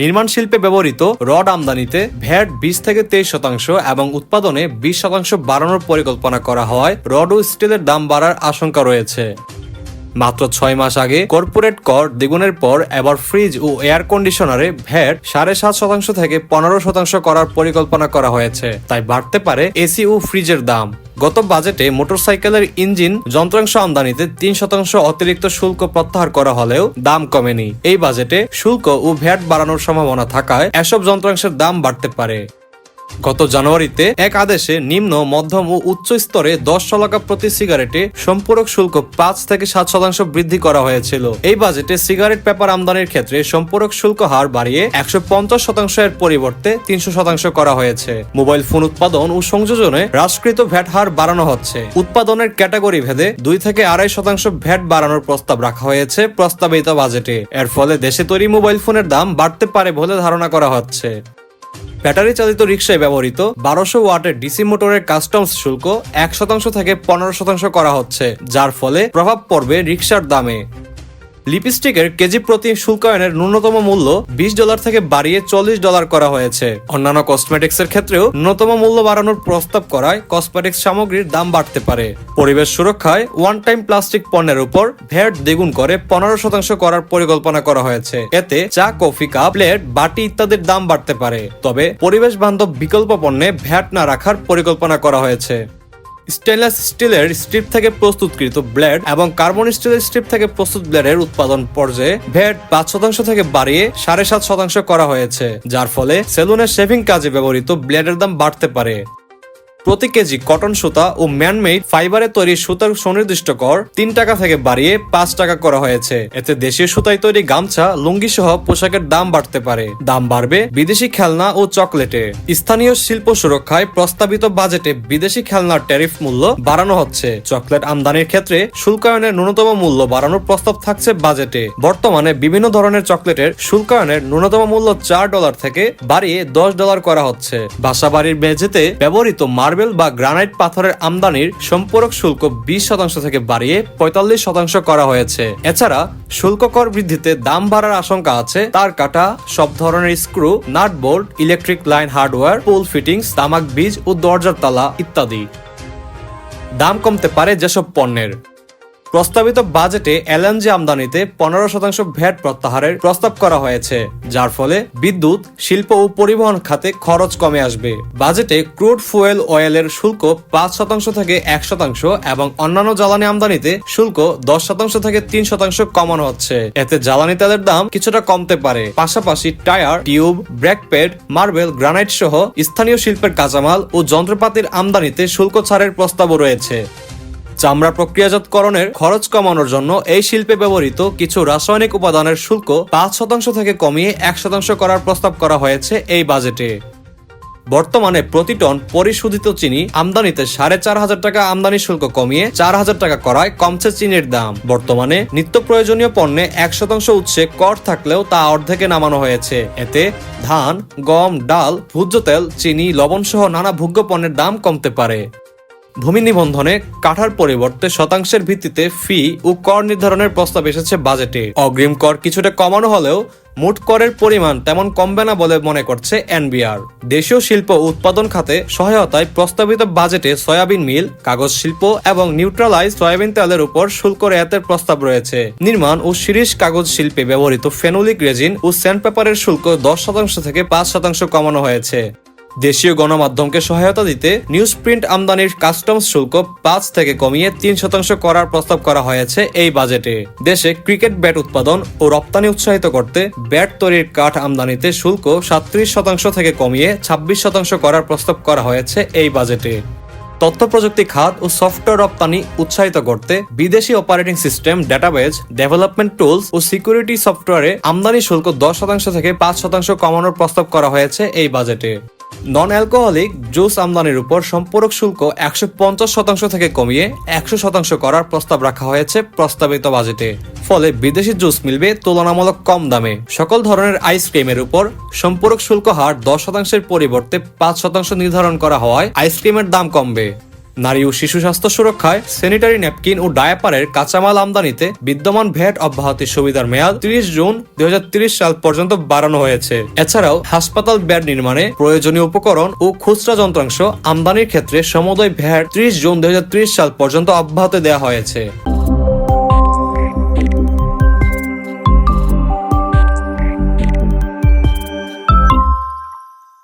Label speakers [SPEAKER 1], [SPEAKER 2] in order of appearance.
[SPEAKER 1] নির্মাণ শিল্পে ব্যবহৃত রড আমদানিতে ভ্যাট বিশ থেকে তেইশ শতাংশ এবং উৎপাদনে বিশ শতাংশ বাড়ানোর পরিকল্পনা করা হয়। রড ও স্টিলের দাম বাড়ার আশঙ্কা রয়েছে। মাত্র ছয় মাস আগে কর্পোরেট কর দ্বিগুণের পর এবার ফ্রিজ ও এয়ার কন্ডিশনারে ভ্যাট সাড়ে সাত শতাংশ থেকে পনেরো শতাংশ করার পরিকল্পনা করা হয়েছে। তাই বাড়তে পারে এসি ও ফ্রিজের দাম। গত বাজেটে মোটরসাইকেলের ইঞ্জিন যন্ত্রাংশ আমদানিতে তিন শতাংশ অতিরিক্ত শুল্ক প্রত্যাহার করা হলেও দাম কমেনি। এই বাজেটে শুল্ক ও ভ্যাট বাড়ানোর সম্ভাবনা থাকায় এসব যন্ত্রাংশের দাম বাড়তে পারে। গত জানুয়ারিতে এক আদেশে নিম্ন, মধ্যম ও উচ্চ স্তরে দশ শলাকা প্রতি সিগারেটে সম্পূরক শুল্ক পাঁচ থেকে সাত শতাংশ বৃদ্ধি করা হয়েছিল। এই বাজেটে সিগারেট পেপার আমদানির ক্ষেত্রে সম্পূরক শুল্ক হার বাড়িয়ে একশো পঞ্চাশ শতাংশ এর পরিবর্তে তিনশো শতাংশ করা হয়েছে। মোবাইল ফোন উৎপাদন ও সংযোজনে হ্রাসকৃত ভ্যাট হার বাড়ানো হচ্ছে। উৎপাদনের ক্যাটাগরি ভেদে দুই থেকে আড়াই শতাংশ ভ্যাট বাড়ানোর প্রস্তাব রাখা হয়েছে প্রস্তাবিত বাজেটে। এর ফলে দেশে তৈরি মোবাইল ফোনের দাম বাড়তে পারে বলে ধারণা করা হচ্ছে। ব্যাটারি চালিত রিক্সায় ব্যবহৃত বারোশো ওয়াটের ডিসি মোটরের কাস্টমস শুল্ক এক শতাংশ থেকে পনেরো শতাংশ করা হচ্ছে, যার ফলে প্রভাব পড়বে রিক্সার দামে। লিপস্টিকের কেজি প্রতি শুল্কায়নের ন্যূনতম মূল্য বিশ ডলার থেকে বাড়িয়ে চল্লিশ ডলার করা হয়েছে। অন্যান্য কসমেটিক্স এর ক্ষেত্রেও ন্যূনতম মূল্য বাড়ানোর প্রস্তাব করায় কসমেটিক্স সামগ্রীর দাম বাড়তে পারে। পরিবেশ সুরক্ষায় ওয়ান টাইম প্লাস্টিক পণ্যের উপর ভ্যাট দ্বিগুণ করে পনেরো শতাংশ করার পরিকল্পনা করা হয়েছে। এতে চা, কফি কাপ প্লেট বাটি ইত্যাদির দাম বাড়তে পারে। তবে পরিবেশ বান্ধব বিকল্প পণ্যে ভ্যাট না রাখার পরিকল্পনা করা হয়েছে। স্টেনলেস স্টিলের স্ট্রিপ থেকে প্রস্তুতকৃত ব্লেড এবং কার্বন স্টিলের স্ট্রিপ থেকে প্রস্তুত ব্লেডের উৎপাদন পর্যায়ে ভ্যাট পাঁচ শতাংশ থেকে বাড়িয়ে সাড়ে সাত শতাংশ করা হয়েছে, যার ফলে সেলুনের শেভিং কাজে ব্যবহৃত ব্লেডের দাম বাড়তে পারে। প্রতি কেজি কটন সুতা ও ম্যানমেড ফাইবারে তৈরি সুতার সুনির্দিষ্ট কর তিন টাকা থেকে বাড়িয়ে পাঁচ টাকা করা হয়েছে। এতে দেশীয় সুতায় তৈরি গামছা লুঙ্গি সহ পোশাকের দাম বাড়তে পারে। দাম বাড়বে বিদেশি খেলনা ও চকলেটে। স্থানীয় শিল্প সুরক্ষায় প্রস্তাবিত বাজেটে বিদেশি খেলনার ট্যারিফ মূল্য বাড়ানো হচ্ছে। চকলেট আমদানির ক্ষেত্রে শুল্কায়নের ন্যূনতম মূল্য বাড়ানোর প্রস্তাব থাকছে বাজেটে। বর্তমানে বিভিন্ন ধরনের চকলেটের শুল্কায়নের ন্যূনতম মূল্য চার ডলার থেকে বাড়িয়ে দশ ডলার করা হচ্ছে। বাসাবাড়ির মেঝেতে ব্যবহৃত মার্বেল বা গ্রানাইট পাথরের আমদানির সম্পূরক শুল্ক বিশ শতাংশ থেকে বাড়িয়ে পঁয়তাল্লিশ শতাংশ করা হয়েছে। এছাড়া শুল্ক কর বৃদ্ধিতে দাম বাড়ার আশঙ্কা আছে। তার কাটা, সব ধরনের screw nut bolt electric line hardware, pole fittings, তামাক বীজ ও দরজার তালা ইত্যাদি। দাম কমতে পারে যেসব পণ্যের। প্রস্তাবিত বাজেটে এলএনজি আমদানিতে পনেরো শতাংশ ভ্যাট প্রত্যাহারের প্রস্তাব করা হয়েছে, যার ফলে বিদ্যুৎ, শিল্প ও পরিবহন খাতে খরচ কমে আসবে। বাজেটে ক্রুড ফুয়েল অয়েলের শুল্ক পাঁচ শতাংশ থেকে এক শতাংশ এবং অন্যান্য জ্বালানি আমদানিতে শুল্ক দশ শতাংশ থেকে তিন শতাংশ কমানো হচ্ছে। এতে জ্বালানি তেলের দাম কিছুটা কমতে পারে। পাশাপাশি tyre, tube brake pad marble granite সহ স্থানীয় শিল্পের কাঁচামাল ও যন্ত্রপাতির আমদানিতে শুল্ক ছাড়ের প্রস্তাবও রয়েছে। চামড়া প্রক্রিয়াজাতকরণের খরচ কমানোর জন্য এই শিল্পে ব্যবহৃত কিছু রাসায়নিক উপাদানের শুল্ক পাঁচ শতাংশ থেকে কমিয়ে এক শতাংশ করার প্রস্তাব করা হয়েছে এই বাজেটে। বর্তমানে প্রতি টন পরিশোধিত চিনি আমদানিতে সাড়ে চার হাজার টাকা আমদানি শুল্ক কমিয়ে চার হাজার টাকা করায় কমছে চিনির দাম। বর্তমানে নিত্য প্রয়োজনীয় পণ্যে এক শতাংশ উৎসে কর থাকলেও তা অর্ধেকে নামানো হয়েছে। এতে ধান, গম, ডাল ভুজ্য তেল চিনি লবণ সহ নানা ভোগ্য পণ্যের দাম কমতে পারে। ভূমি নিবন্ধনে কাঠার পরিবর্তে শতাংশের ভিত্তিতে ফি ও কর নির্ধারণের প্রস্তাব এসেছে বাজেটে। অগ্রিম কর কিছুটা কমানো হলেও মোট করের পরিমাণ তেমন কমবে না বলে মনে করছে এনবিআর। দেশীয় শিল্প উৎপাদন খাতে সহায়তায় প্রস্তাবিত বাজেটে সয়াবিন মিল, কাগজ শিল্প এবং নিউট্রালাইজ সয়াবিন তেলের উপর শুল্ক রেয়াতের প্রস্তাব রয়েছে। নির্মাণ ও শিরিষ কাগজ শিল্পে ব্যবহৃত ফেনোলিক রেজিন ও স্যান্ড পেপারের শুল্ক দশ শতাংশ থেকে পাঁচ শতাংশ কমানো হয়েছে। দেশীয় গণমাধ্যমকে সহায়তা দিতে নিউজ প্রিন্ট আমদানির কাস্টমস শুল্ক পাঁচ থেকে কমিয়ে তিন শতাংশ করার প্রস্তাব করা হয়েছে এই বাজেটে। দেশে ক্রিকেট ব্যাট উৎপাদন ও রপ্তানি উৎসাহিত করতে ব্যাট তৈরির কাঠ আমদানিতে শুল্ক সাতত্রিশ শতাংশ থেকে কমিয়ে ছাব্বিশ শতাংশ করার প্রস্তাব করা হয়েছে এই বাজেটে। তথ্য প্রযুক্তি খাত ও সফটওয়্যার রপ্তানি উৎসাহিত করতে বিদেশি operating system database development tools ও সিকিউরিটি সফটওয়্যারে আমদানি শুল্ক দশ শতাংশ থেকে পাঁচ শতাংশ কমানোর প্রস্তাব করা হয়েছে এই বাজেটে। নন অ্যালকোহলিক জুস আমদানির উপর সম্পূরক শুল্ক একশো পঞ্চাশ শতাংশ থেকে কমিয়ে একশো শতাংশ করার প্রস্তাব রাখা হয়েছে প্রস্তাবিত বাজেটে। ফলে বিদেশি জুস মিলবে তুলনামূলক কম দামে। সকল ধরনের আইসক্রিমের উপর সম্পূরক শুল্ক হার দশ শতাংশের পরিবর্তে পাঁচ শতাংশ নির্ধারণ করা হওয়ায় আইসক্রিমের দাম কমবে। নারী ও শিশু স্বাস্থ্য সুরক্ষায় স্যানিটারি ন্যাপকিন ও ডায়াপারের কাঁচামাল আমদানিতে বিদ্যমান ভ্যাট অব্যাহতি সুবিধার মেয়াদ তিরিশ জুন দুই সাল পর্যন্ত বাড়ানো হয়েছে। এছাড়াও হাসপাতাল বেড নির্মাণে প্রয়োজনীয় উপকরণ ও খুচরা যন্ত্রাংশ আমদানির ক্ষেত্রে সমুদয় ভ্যাট ত্রিশ জুন দু হাজার ত্রিশ সাল পর্যন্ত অব্যাহত দেওয়া হয়েছে।